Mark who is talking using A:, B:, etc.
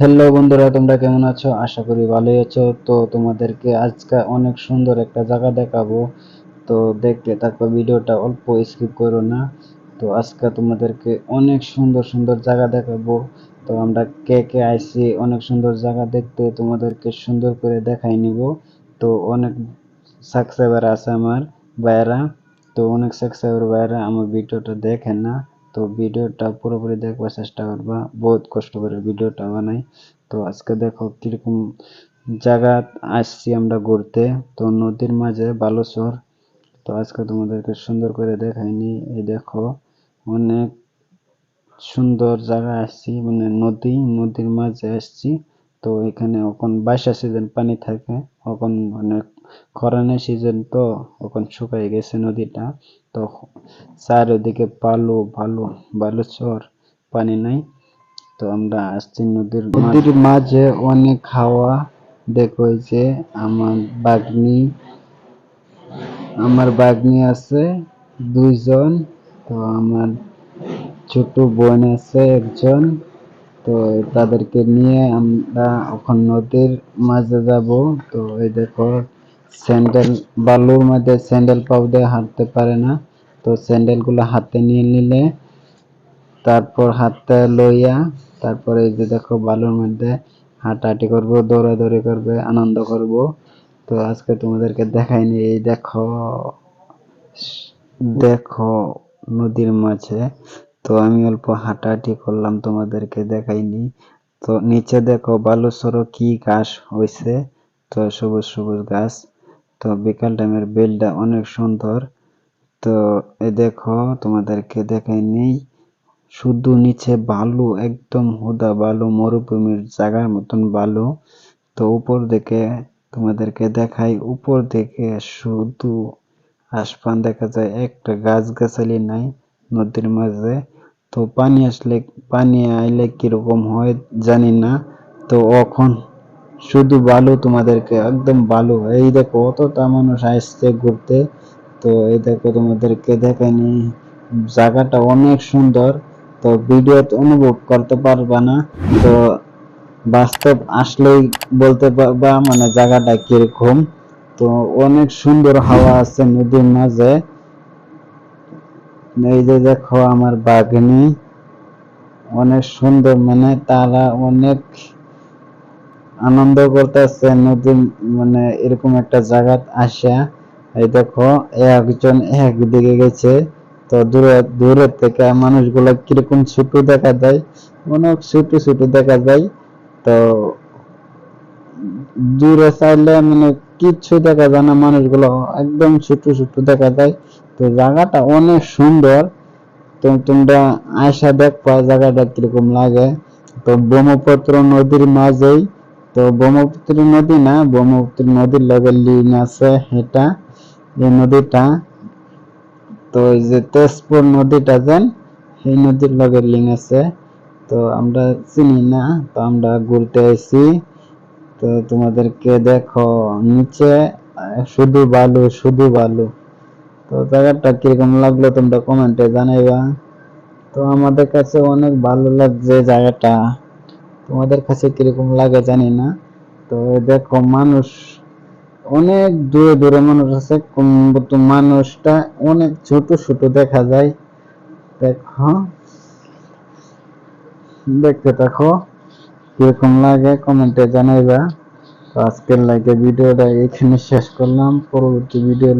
A: Hello বন্ধুরা, তোমরা কেমন আছো? আশা করি ভালোই আছো। তো তোমাদেরকে আজকে অনেক সুন্দর একটা জায়গা দেখাবো। তো দেখতে থাকো, ভিডিওটা অল্প স্কিপ করো না। তো আজকে তোমাদেরকে অনেক সুন্দর সুন্দর জায়গা দেখাবো। তো আমরা কে কে আইসি, অনেক সুন্দর জায়গা দেখতে তোমাদেরকে সুন্দর করে দেখাই নিব। তো অনেক সাবস্ক্রাইবার আছে আমার, ভাইয়েরা। তো অনেক সাবস্ক্রাইবার ভাইয়েরা, আমার ভিডিওটা দেখেন না। তো ভিডিওটা পুরোপুরি দেখবার চেষ্টা করবা। বহুত কষ্ট করে ভিডিওটা বানাই। তো আজকে দেখো কীরকম জায়গা আসছি আমরা ঘুরতে। তো নদীর মাঝে বালুচর। তো আজকে তোমাদেরকে সুন্দর করে দেখাইনি। এই দেখো, অনেক সুন্দর জায়গা আসছি মানে নদী, নদীর মাঝে আসছি। তো এখানে এখন বাইশা সিজন পানি থাকে। এখন মানে খরানের সিজন তো এখন শুকাই গেছে নদীটা, তো চারিদিকে বালু বালু বালুচর পানি নাই। তো আমরা আসছি নদীর নদীর মাঝে অনেক হাওয়া, দেখো যে আমার বাগনি আমার বাগনি আছে দুইজন, তো আমার ছোট বোন আছে একজন, তো তাদেরকে নিয়ে আমরা এখন নদীর মাঝে যাব। তো এই দেখো স্যান্ডেল বালুর মধ্যে স্যান্ডেল পাও দিয়ে হাঁটতে পারে না। তো স্যান্ডেলগুলো হাতে নিয়ে নিলে, তারপর হাতে লইয়া, তারপরে এই যে দেখো বালুর মধ্যে হাঁটাহাঁটি করব, দৌড়াদৌড়ি করবে, আনন্দ করব। তো আজকে তোমাদেরকে দেখাইনি, এই দেখো দেখো নদীর মাঝে। তো আমি অল্প হাঁটাহাঁটি করলাম, তোমাদেরকে দেখাইনি। তো নিচে দেখো বালুচরও কি ঘাস হয়েছে তো সবুজ সবুজ গাছ। তো বিকাল টাইমের বেলটা অনেক সুন্দর। তো এ দেখো, তোমাদেরকে দেখাই নেই। শুধু নিচে বালু, একদম হুদা বালু, মরুভূমির জায়গার মতন বালু। তো উপর দিকে তোমাদেরকে দেখাই, উপর দিকে শুধু আসমান দেখা যায়, একটা গাছ গাছালি নাই নদীর মাঝে। তো পানি আসলে, পানি আইলে কীরকম হয় জানি না। তো এখন শুধু বালু তোমাদেরকে, একদম বালু। এই দেখো, অতটা মানুষ আসছে ঘুরতে। তো এই দেখো তোমাদেরকে দেখাইনি জায়গাটা অনেক সুন্দর। তো ভিডিওতে অনুভব করতে পারবা না। তো বাস্তব আসলেই বলতে পারবা মানে জায়গাটা কীরকম। তো অনেক সুন্দর হাওয়া আছে নদীর মাঝে। এই যে দেখো আমার বাঘনি অনেক সুন্দর মানে তারা অনেক আনন্দ করতেছে নদী মানে এরকম একটা জায়গা আসা। এই দেখো, একজন একদিকে গেছে, তো দূরে দূরের থেকে মানুষগুলো কীরকম ছোট দেখা যায়, অনেক ছোট ছোট দেখা যায়। তো দূরে চাইলে মানে কিচ্ছু দেখা যায় না, মানুষগুলো একদম ছোট ছোট দেখা যায়। তো জায়গাটা অনেক সুন্দর। তো তোমরা আয়সা দেখবা জায়গাটা কীরকম লাগে। তো ব্রহ্মপুত্র নদীর মাঝেই তো ব্রহ্মপুত্র নদী না, ব্রহ্মপুত্র নদীর লগে লিং আছে এটা, এই নদীটা। তো এই যে তেজপুর নদীটা যেন এই নদীর লগে লিং আছে। তো আমরা চিনি না, তো আমরা ঘুরতে আইছি। তো তোমাদেরকে দেখো, নিচে শুধু বালু শুধু বালু। তো জায়গাটা কীরকম লাগল তোমরা কমেন্টে জানাইবা। তো আমাদের কাছে অনেক ভালো লাগছে জায়গাটা। তোমাদের কাছে কীরকম লাগে জানি না। তো দেখো, মানুষ অনেক দূরে দূরে মানুষ আছে মানুষটা অনেক ছোট ছোট দেখা যায়। দেখো, দেখতে দেখো কীরকম লাগে কমেন্টে জানাইবা। আজকের লাগে ভিডিওটা এখানে শেষ করলাম। পরবর্তী ভিডিও